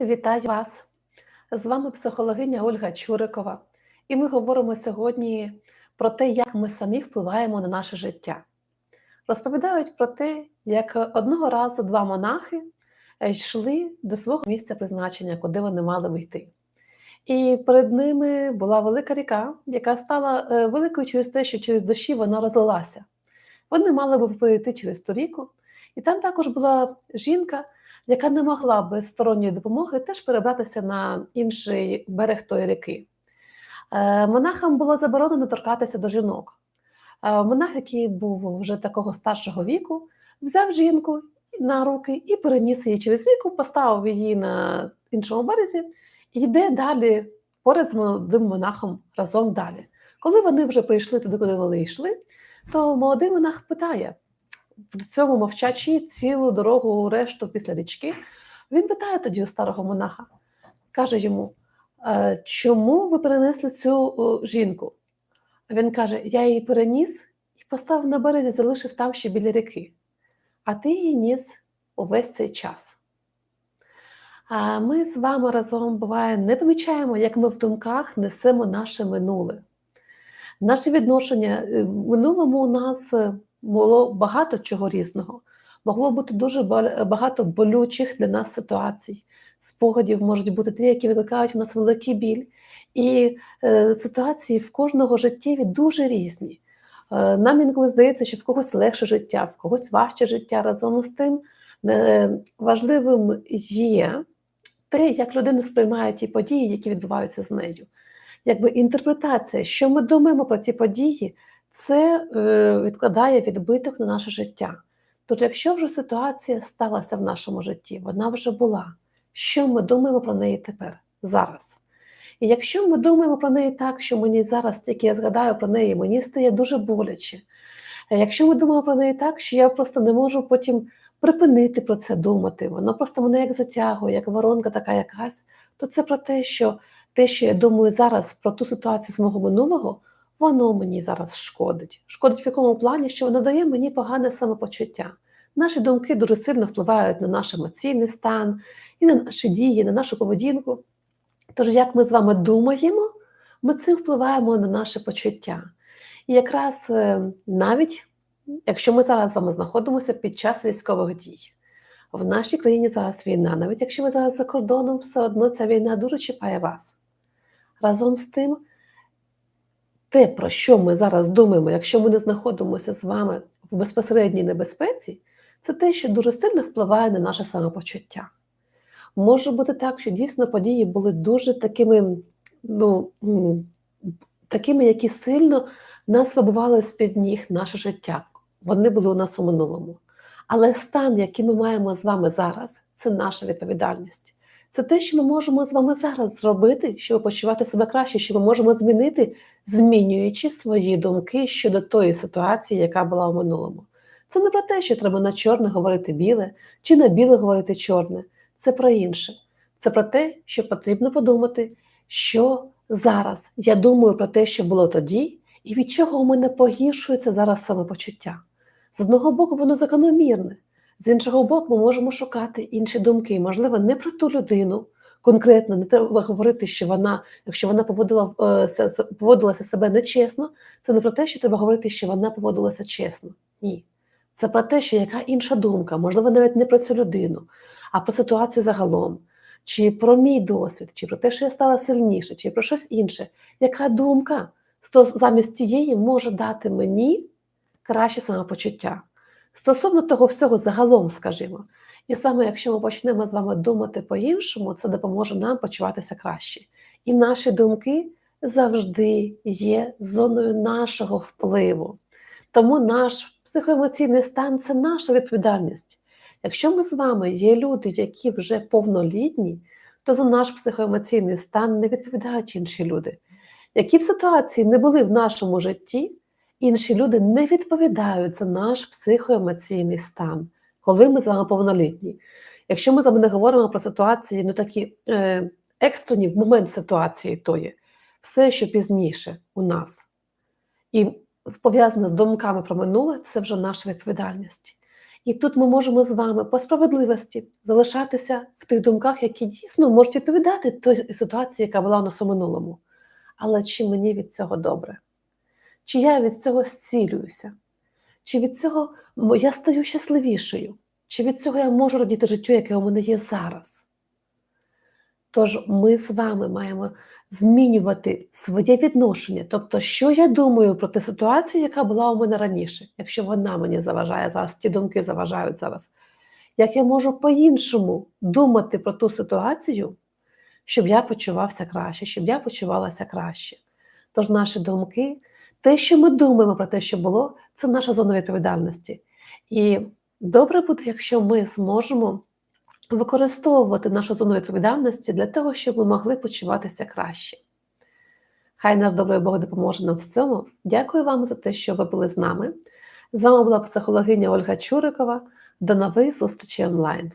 Вітаю вас! З вами психологиня Ольга Чурикова, і ми говоримо сьогодні про те, як ми самі впливаємо на наше життя. Розповідають про те, як одного разу два монахи е, йшли до свого місця призначення, куди вони мали б йти. І перед ними була велика ріка, яка стала е, великою через те, що через дощі вона розлилася. Вони мали б перейти через ту ріку, і там також була жінка, яка не могла без сторонньої допомоги теж перебратися на інший берег тої ріки. Е, Монахам було заборонено торкатися до жінок. Е, Монах, який був вже такого старшого віку, взяв жінку на руки і переніс її через ріку, поставив її на іншому березі і йде далі поряд з молодим монахом разом далі. Коли вони вже прийшли туди, куди вони йшли, то молодий монах питає: при цьому мовчачи цілу дорогу решту після річки, він питає тоді у старого монаха, каже йому: «Е, чому ви перенесли цю жінку? Він каже: Я її переніс і поставив на березі, залишив там ще біля ріки, а ти її ніс увесь цей час. А ми з вами разом буває не помічаємо, як ми в думках несемо наше минуле. Наше відношення е, в минулому у нас е, було багато чого різного. Могло бути дуже багато болючих для нас ситуацій. Спогадів можуть бути ті, які викликають у нас великий біль. І е, ситуації в кожного життєві дуже різні. Е, нам інколи здається, що в когось легше життя, в когось важче життя. Разом з тим е, важливим є те, як людина сприймає ті події, які відбуваються з нею. Якби інтерпретація, що ми думаємо про ті події, це е, відкладає відбиток на наше життя. Тож, якщо вже ситуація сталася в нашому житті, вона вже була, що ми думаємо про неї тепер, зараз? І якщо ми думаємо про неї так, що мені зараз, тільки я згадаю про неї, мені стає дуже боляче. Якщо ми думаємо про неї так, що я просто не можу потім припинити про це думати, воно просто мене як затягує, як воронка така якась, то це про те, що те, що я думаю зараз про ту ситуацію з мого минулого, воно мені зараз шкодить. Шкодить в якому плані, що воно дає мені погане самопочуття. Наші думки дуже сильно впливають на наш емоційний стан і на наші дії, на нашу поведінку. Тож, як ми з вами думаємо, ми цим впливаємо на наше почуття. І якраз е, навіть якщо ми зараз з вами знаходимося під час військових дій, в нашій країні зараз війна, навіть якщо ви зараз за кордоном, все одно ця війна дуже чіпає вас. Разом з тим, те, про що ми зараз думаємо, якщо ми не знаходимося з вами в безпосередній небезпеці, це те, що дуже сильно впливає на наше самопочуття. Може бути так, що дійсно події були дуже такими, ну, такими, які сильно нас вибивали з-під ніг наше життя. Вони були у нас у минулому. Але стан, який ми маємо з вами зараз, це наша відповідальність. Це те, що ми можемо з вами зараз зробити, щоб почувати себе краще, що ми можемо змінити, змінюючи свої думки щодо тої ситуації, яка була у минулому. Це не про те, що треба на чорне говорити біле, чи на біле говорити чорне. Це про інше. Це про те, що потрібно подумати, що зараз я думаю про те, що було тоді, і від чого у мене погіршується зараз самопочуття. З одного боку, воно закономірне, з іншого боку, ми можемо шукати інші думки, можливо, не про ту людину. Конкретно не треба говорити, що вона, якщо вона поводила, е, поводилася себе нечесно, це не про те, що треба говорити, що вона поводилася чесно. Ні. Це про те, що яка інша думка, можливо, навіть не про цю людину, а про ситуацію загалом, чи про мій досвід, чи про те, що я стала сильніше, чи про щось інше. Яка думка замість тієї може дати мені краще самопочуття? Стосовно того всього загалом, скажімо. І саме якщо ми почнемо з вами думати по-іншому, це допоможе нам почуватися краще. І наші думки завжди є зоною нашого впливу. Тому наш психоемоційний стан це наша відповідальність. Якщо ми з вами є люди, які вже повнолітні, то за наш психоемоційний стан не відповідають інші люди. Які б ситуації не були в нашому житті, інші люди не відповідають за наш психоемоційний стан, коли ми з вами повнолітні. Якщо ми з вами не говоримо про ситуації, ну такі е, екстрені в момент ситуації тої, все, що пізніше у нас, і пов'язане з думками про минуле, це вже наша відповідальність. І тут ми можемо з вами по справедливості залишатися в тих думках, які дійсно можуть відповідати той ситуації, яка була у нас у минулому. Але чи мені від цього добре? Чи я від цього зцілююся? Чи від цього я стаю щасливішою? Чи від цього я можу радіти життю, яке у мене є зараз? Тож ми з вами маємо змінювати своє відношення. Тобто, що я думаю про ту ситуацію, яка була у мене раніше, якщо вона мені заважає зараз, ті думки заважають зараз. Як я можу по-іншому думати про ту ситуацію, щоб я почувався краще, щоб я почувалася краще. Тож наші думки, те, що ми думаємо про те, що було, це наша зона відповідальності. І добре буде, якщо ми зможемо використовувати нашу зону відповідальності для того, щоб ми могли почуватися краще. Хай наш добрий Бог допоможе нам в цьому. Дякую вам за те, що ви були з нами. З вами була психологиня Ольга Чурикова. До нових зустрічей онлайн.